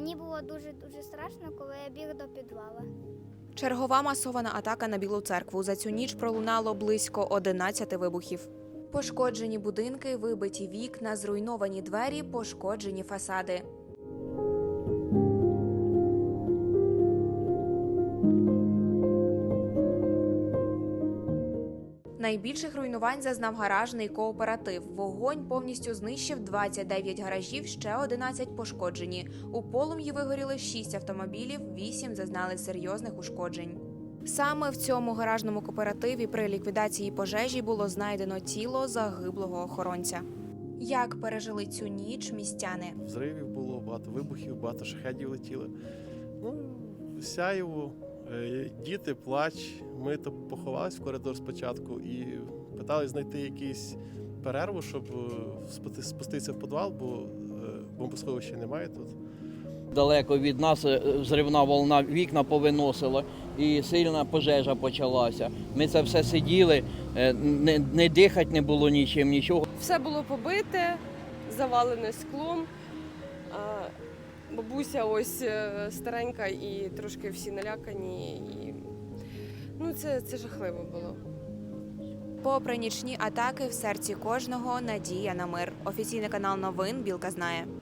Мені було дуже дуже страшно, коли я біг до підвала. Чергова масована атака на Білу церкву. За цю ніч пролунало близько 11 вибухів. Пошкоджені будинки, вибиті вікна, зруйновані двері, пошкоджені фасади. Найбільших руйнувань зазнав гаражний кооператив. Вогонь повністю знищив 29 гаражів, ще 11 пошкоджені. У полум'ї вигоріли 6 автомобілів, 8 зазнали серйозних ушкоджень. Саме в цьому гаражному кооперативі при ліквідації пожежі було знайдено тіло загиблого охоронця. Як пережили цю ніч містяни? Взривів було, багато вибухів, багато шахедів летіли. Ну, сяєво, діти, плач. Ми то поховались в коридор спочатку і питали знайти якийсь перерву, щоб е, спуститися в підвал, бо е, бомбосховища немає тут. Далеко від нас е, взривна волна вікна повиносила і сильна пожежа почалася. Ми це все сиділи, е, не, не дихати не було нічим, нічого. Все було побите, завалене склом. Бабуся ось е, старенька і трошки всі налякані. І... Ну, це, це жахливо було. Попри нічні атаки, в серці кожного надія на мир. Офіційний канал новин Білка знає.